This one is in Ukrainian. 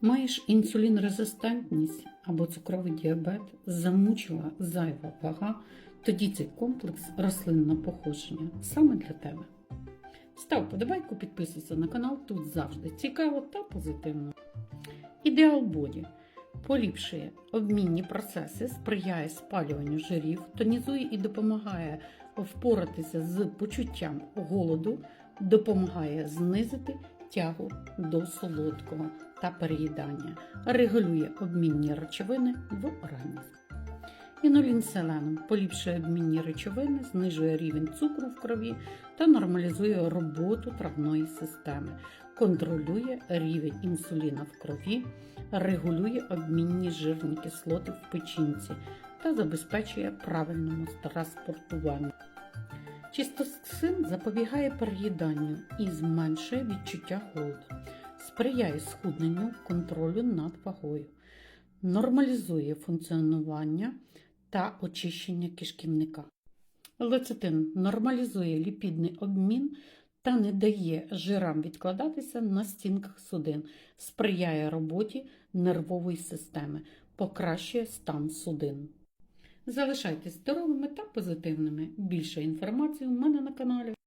Маєш інсулінрезистентність або цукровий діабет, замучила зайва вага, тоді цей комплекс рослинного походження саме для тебе. Став подобайку, підписуйся на канал, тут завжди цікаво та позитивно. Ідеал боді поліпшує обмінні процеси, сприяє спалюванню жирів, тонізує і допомагає впоратися з почуттям голоду, допомагає знизити тягу до солодкого та переїдання, регулює обмінні речовини в організмі. Інулін поліпшує обмінні речовини, знижує рівень цукру в крові та нормалізує роботу травної системи, контролює рівень інсуліна в крові, регулює обмінні жирні кислоти в печінці та забезпечує правильному транспортуванню. Чистоксин запобігає переїданню і зменшує відчуття голоду, сприяє схудненню контролю над вагою, нормалізує функціонування та очищення кишківника. Лецитин нормалізує ліпідний обмін та не дає жирам відкладатися на стінках судин, сприяє роботі нервової системи, покращує стан судин. Залишайтесь здоровими та позитивними. Більше інформації у мене на каналі.